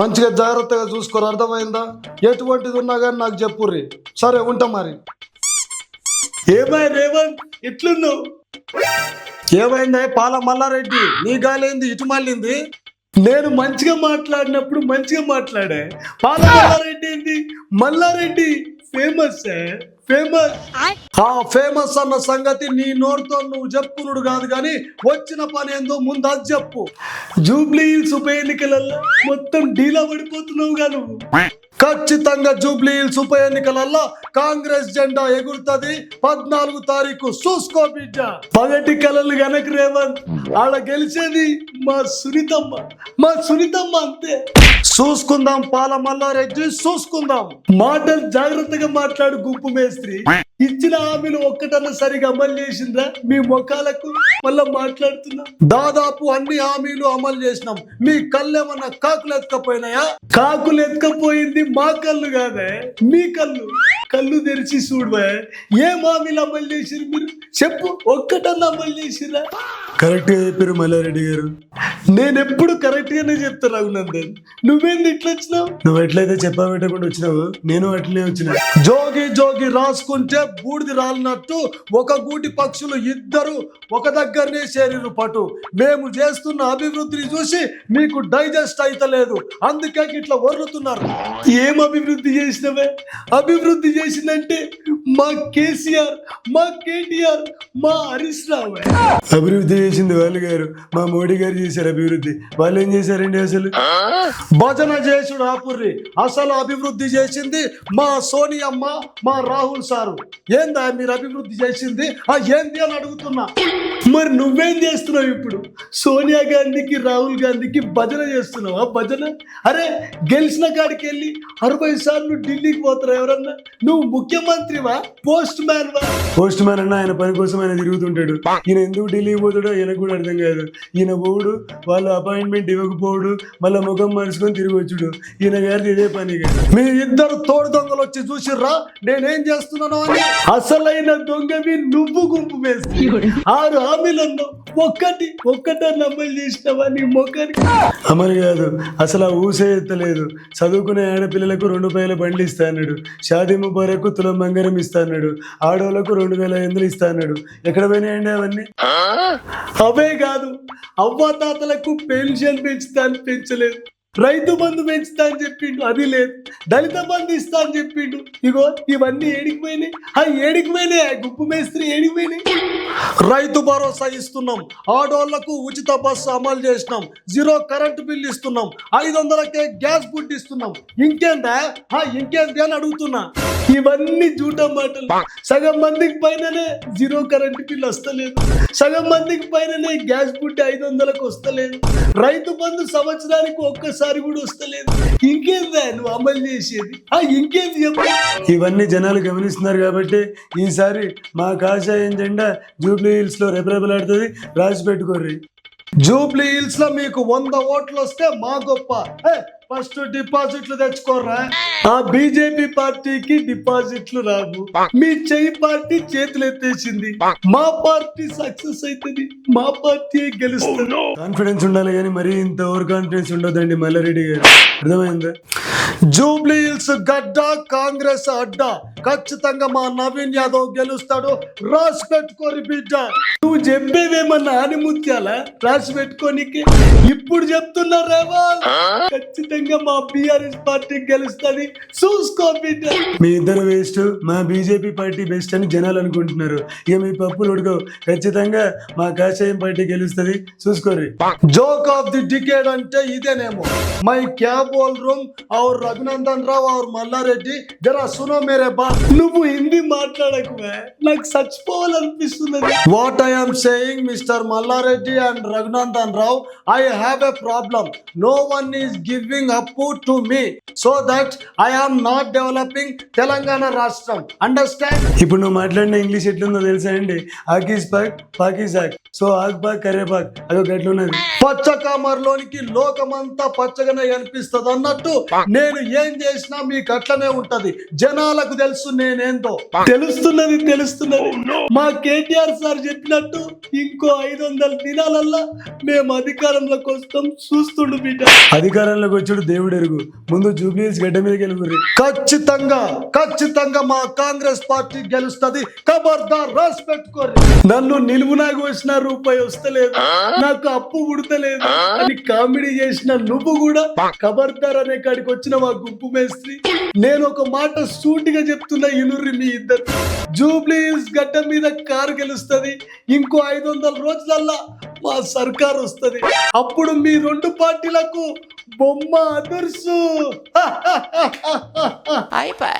మంచిగా జాగ్రత్తగా చూసుకోరు అర్థమైందా? ఎటువంటిది ఉన్నా కానీ నాకు చెప్పుర్రి. సరే ఉంటా మరి. ఏమై రేవంత్ ఎట్లున్నావు ఏమైంది? పాల మల్లారెడ్డి నీ గాలేంది ఇటు మళ్ళింది? నేను మంచిగా మాట్లాడినప్పుడు మంచిగా మాట్లాడా. పాల మల్లారెడ్డి ఏంది? మల్లారెడ్డి ఫేమస్ ఫేమస్ ఆ ఫేమస్ అన్న సంగతి నీ నోరుతో నువ్వు చెప్పునుడు కాదు కానీ వచ్చిన పని ఏందో ముందు అది చెప్పు. జూబ్లీ హిల్స్ ఉప ఎన్నికలలో మొత్తం డీలా పడిపోతున్నావుగా నువ్వు. ఖచ్చితంగా జూబ్లీ హిల్స్ ఉప ఎన్నికలలో కాంగ్రెస్ జెండా ఎగురుతుంది. పద్నాలుగు తారీఖు చూసుకో బిడ్డ. పగటి కలలు గనక రేవంత్ ఆడ గెలిచేది మా సునీతమ్మ. మా సునీతమ్మ అంతే. చూసుకుందాం పాల మల్లారెడ్డి చూసుకుందాం. మాటలు జాగ్రత్తగా మాట్లాడు గుంపు మేస్త్రి. ఇచ్చిన హామీలు ఒక్కటన్నా సరిగా అమలు చేసిందా మీ మొఖాలకు మళ్ళా మాట్లాడుతున్నా. దాదాపు అన్ని హామీలు అమలు చేసినాం. మీ కళ్ళేమన్నా కాకులు ఎత్తుకపోయినాయా? కాకులు ఎత్తుకపోయింది మా కళ్ళు కాదే మీ కళ్ళు. కళ్ళు తెరిచి చూడవే ఏం హామీలు అమలు చేసిరు మీరు? చెప్పు ఒక్కటన్నా అమలు చేసిరా కరెక్ట్ చెప్పారు మల్లారెడ్డి గారు. నేను ఎప్పుడు కరెక్ట్ గానే చెప్తా రఘునందన్. నువ్వేంది ఇట్లా వచ్చినావు? నువ్వు ఎట్లయితే చెప్పా పెట్టకుండా వచ్చినావు నేను అట్లనే వచ్చిన. జోగి జోగి రాసుకుంటే బూడిది రాలినట్టు ఒక గూటి పక్షులు ఇద్దరు ఒక దగ్గరనే చేరిరు పటు. మేము చేస్తున్న అభివృద్ధిని చూసి మీకు డైజెస్ట్ అయితలేదు. అందుకే ఇట్లా వర్రుతున్నారు ఏం అభివృద్ధి చేసినవే? అభివృద్ధి చేసిందంటే మా కేసీఆర్ మా కేటీఆర్ మా హరీష్ రావే. అభివృద్ధి చేసింది వాళ్ళు గారు. మా మోడీ గారు చేశారు. అభివృద్ధి. వాళ్ళు ఏం చేశారండి అసలు? భజన చేసుడు ఆపుర్రి. అసలు అభివృద్ధి చేసింది మా సోనియమ్మ మా రాహుల్ సారు. ఏందా మీరు అభివృద్ధి చేసింది? ఆ ఏంది అని అడుగుతున్నా. మరి నువ్వేం చేస్తున్నావు ఇప్పుడు? సోనియా గాంధీకి రాహుల్ గాంధీకి భజన చేస్తున్నావా? భజన? అరే గెలిచిన కాడికి వెళ్ళి అరవై సార్లు ఢిల్లీకి పోతారా ఎవరన్నా? నువ్వు ముఖ్యమంత్రివా? పోస్ట్ మ్యాన్ వా పోస్ట్ మ్యాన్ అన్న ఆయన పని కోసం ఆయన తిరుగుతుంటాడు ఈయన ఎందుకు ఢిల్లీ పోతాడో ఈయనకు కూడా అర్థం కాదు. ఈయన పోవుడు వాళ్ళు అపాయింట్మెంట్ ఇవ్వకపోవడు మళ్ళీ ముఖం మరుచుకొని తిరిగి వచ్చుడు. ఈయన గారిది ఇదే పని మీ ఇద్దరు తోడు దొంగలు వచ్చి చూసిర్రా? నేనేం చేస్తున్నాను అని? అసలైన దొంగవి నువ్వు గుంపు వేసి. ఆరు హామీలు అన్నావు ఒక్కటి ఒక్కటన్నా అమలు చేసినావా నీ మొక్కని అమలు కాదు. అసలు ఆ ఊసే ఎత్తలేదు. చదువుకునే ఆడపిల్లలకు రెండు వేల బండ్లు ఇస్తా అన్నాడు. షాదీ ముబారకు తులం బంగారం ఇస్తా అన్నాడు. ఆడవాళ్ళకు రెండు వేల ఎందులు ఇస్తా అన్నాడు. ఎక్కడ పోయినాయండి అవన్నీ? అవే కాదు. అవ్వాతాతలకు పెన్షన్ పెంచుతాను పెంచలేదు. రైతు బంధు పెంచుతా అని చెప్పిండు అది లేదు. దళిత బంధు ఇస్తా అని చెప్పిండు. ఇగో ఇవన్నీ ఏడికిపోయినాయి ఆ ఏడికిపోయినాయి గుప్పు మేస్త్రి ఏడికిపోయినాయి రైతు భరోసా ఇస్తున్నాం. ఆడోళ్ళకు ఉచిత బస్సు అమలు చేసినాం. జీరో కరెంటు బిల్ ఇస్తున్నాం. ఐదు వందలకే గ్యాస్ బుడ్ ఇస్తున్నాం. ఇంకేందా? ఆ, ఇంకేంది అని అడుగుతున్నా. ఇవన్నీ జూట మాటలు. సగం మందికి పైననే జీరో కరెంటు బిల్ వస్తలేదు. సగం మందికి పైననే గ్యాస్ బుడ్ ఐదు వందలకు వస్తలేదు. రైతు బంధు సంవత్సరానికి ఒక్కసారి కూడా వస్తలేదు. ఇంకేందా నువ్వు అమలు చేసేది? ఆ ఇంకేంది చెప్పు. ఇవన్నీ జనాలు గమనిస్తున్నారు కాబట్టి ఈసారి మా కాషాయం జెండా జూబ్లీ హిల్స్లో రెపరెపలాడుతుంది. రాసి పెట్టుకోర్రి. జూబ్లీ హిల్స్లో మీకు వంద ఓట్లు వస్తే మా గొప్ప. ఫస్ట్ డిపాజిట్లు తెచ్చుకోర్రా. ఆ బీజేపీ పార్టీకి డిపాజిట్లు రావు. మీ చెయ్యి పార్టీ చేతులు ఎత్తేసింది. మా పార్టీ సక్సెస్ అవుతుంది మా పార్టీ గెలుస్తుంది. కాన్ఫిడెన్స్ ఉండాలి కానీ మరీ ఇంత ఓవర్ కాన్ఫిడెన్స్ ఉండొద్దండి మల్లారెడ్డి గారు. అర్థమైందా? జూబ్లీ హిల్స్ గడ్డ కాంగ్రెస్ అడ్డ. ఖచ్చితంగా మా నవీన్ యాదవ్ గెలుస్తాడు. రాసి పెట్టుకోరి బిడ్డ. నువ్వు చెప్పేదేమన్నా ఆనిముత్యాలా? రాసి పెట్టుకోనికి. ఇప్పుడు చెప్తున్నారేమో ఖచ్చితంగా మా బీఆర్ఎస్ పార్టీ గెలుస్తుంది. చూసుకో బిడ్డ. మీ ఇద్దరు వేస్ట్ మా బీజేపీ పార్టీ బెస్ట్ అని జనాలు అనుకుంటున్నారు. ఇక మీ పప్పులు ఉడకవు. ఖచ్చితంగా మా కాషాయం పార్టీ గెలుస్తుంది. చూసుకోర్రి. జోక్ ఆఫ్ ది డికేడ్ అంటే ఇదేనేమో. మై క్యాబ్ బోల్ రూమ్ ఔర్ రఘునందన్ రావు ఔర్ మల్లారెడ్డి జరా సునో మేరే బాత్ నువ్వు హిందీ మాట్లాడకువే. నాకు చచ్చిపోవాలనిపిస్తున్నది what I am saying mister Malla Reddy and Raghunandan Rao I have a problem no one is giving up to me so that I am not developing Telangana రాష్ట్రం. అండర్స్టాండ్ ఇప్పుడు నువ్వు మాట్లాడిన ఇంగ్లీష్ ఎట్లుందో తెలుసా అండి? ఆకీస్ పాక్ పాకిసాక్ సో ఆక్ పాక్ కరేపాక్ అదొక ఎట్లున్నది? పచ్చ కామర్లోనికి లోకమంతా పచ్చగానే కనిపిస్తుంది అన్నట్టు నేను ఏం చేసినా మీకు అట్లనే ఉంటది. జనాలకు తెలుసు తెలుసు నేనేందో. తెలుస్తున్నది తెలుస్తున్నది. మా కేటీఆర్ సార్ చెప్పినట్టు ఇంకో ఐదు వందల దినాలల్లా మేము అధికారంలోకి వస్తాం. చూస్తుండు బిడ్డ. అధికారంలోకి వచ్చాడు దేవుడు ఎరుగు. ముందు జూబ్లీస్ గడ్డ మీద గెలుగురి ఖచ్చితంగా ఖచ్చితంగా మా కాంగ్రెస్ పార్టీ గెలుస్తది. ఖబర్దార్ రాసి పెట్టుకోరు నన్ను నిలువునాగు వచ్చిన రూపాయి వస్తలేదు. నాకు అప్పు ఉడతలేదు. అని కామెడీ చేసిన నువ్వు కూడా ఖబర్దార్ అనే కాడికి వచ్చిన మా గుంపు మేస్త్రి. నేను ఒక మాట సూటిగా చెప్తున్నా ఇనుర్రి మీ ఇద్దరు జూబ్లీస్ గడ్డ మీద కారు గెలుస్తుంది. ఇంకో ఐదు ఐదు వందల రోజులల్లా మా సర్కార్ వస్తుంది. అప్పుడు మీ రెండు పార్టీలకు బొమ్మ అదుర్సు. అయిపోయి